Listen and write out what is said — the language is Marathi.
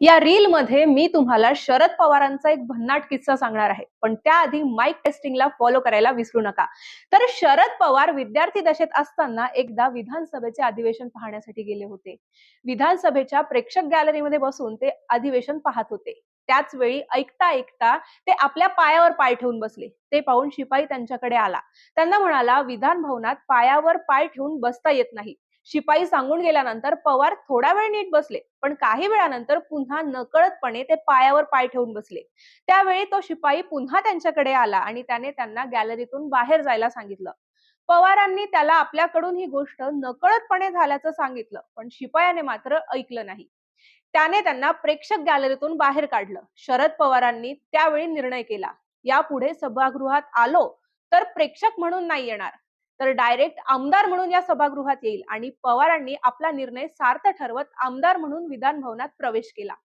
या रील मध्ये मी तुम्हाला शरद पवारांचा एक भन्नाट किस्सा सांगणार आहे. पण त्याआधी माईक टेस्टिंगला फॉलो करायला विसरू नका. तर शरद पवार विद्यार्थी दशेत असताना एकदा विधानसभेचे अधिवेशन पाहण्यासाठी गेले होते. विधानसभेच्या प्रेक्षक गॅलरीमध्ये बसून ते अधिवेशन पाहत होते. त्याच वेळी ऐकता ऐकता ते आपल्या पायावर पाय ठेवून बसले. ते पाहून शिपाई त्यांच्याकडे आला. त्यांना म्हणाला विधान भवनात पायावर पाय ठेवून बसता येत नाही. शिपाई सांगून गेल्यानंतर पवार थोडा वेळ नीट बसले पण काही वेळानंतर पुन्हा नकळतपणे ते पायावर पाय ठेवून बसले. त्यावेळी तो शिपाई पुन्हा त्यांच्याकडे आला आणि त्याने त्यांना गॅलरीतून बाहेर जायला सांगितलं. पवारांनी त्याला आपल्याकडून ही गोष्ट नकळतपणे झाल्याचं सांगितलं पण शिपायाने मात्र ऐकलं नाही. त्याने त्यांना प्रेक्षक गॅलरीतून बाहेर काढलं. शरद पवारांनी त्यावेळी निर्णय केला यापुढे सभागृहात आलो तर प्रेक्षक म्हणून नाही येणार. तर डायरेक्ट आमदार म्हणून या सभागृहात येईल आणि पवारांनी आपला निर्णय सार्थ ठरवत आमदार म्हणून विधान भवनात प्रवेश केला.